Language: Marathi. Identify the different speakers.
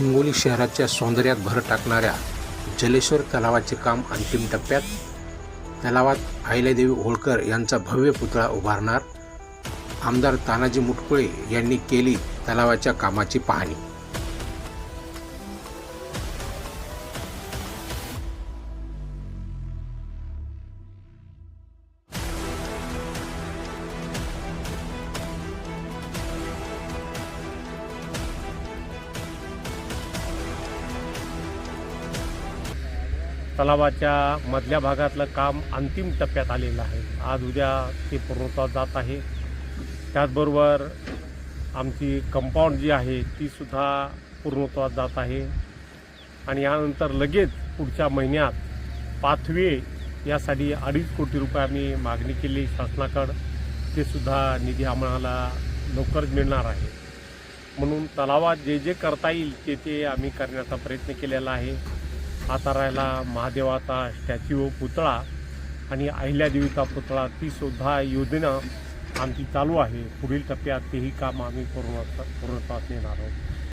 Speaker 1: हिंगोली शहराच्या सौंदर्यात भर टाकणाऱ्या जलेश्वर तलावाचे काम अंतिम टप्प्यात. तलावात अहिल्यादेवी होळकर यांचा भव्य पुतळा उभारणार. आमदार तानाजी मुटकुळे यांनी केली तलावाच्या कामाची पाहणी.
Speaker 2: तलावाच्या मधल्या भागातलं काम अंतिम टप्प्यात आलेलं आहे. आज उद्या ते पूर्णत्वात जात आहे. त्याचबरोबर आमची कंपाऊंड जी आहे तीसुद्धा पूर्णत्वात जात आहे. आणि यानंतर लगेच पुढच्या महिन्यात पाथवे यासाठी अडीच कोटी रुपये आम्ही मागणी केली शासनाकडं. ते सुद्धा निधी आम्हाला लवकरच मिळणार आहे. म्हणून तलावात जे जे करता येईल ते ते आम्ही करण्याचा प्रयत्न केलेला आहे. आता महादेवाचा स्टॅच्यू पुतळा आणि अहिल्यादेवीचा पुतळा तीसुद्धा योजना आमची चालू आहे. पुढील टप्प्यात तेही काम आम्ही पूर्ण पूर्णत्वास नेणार आहोत.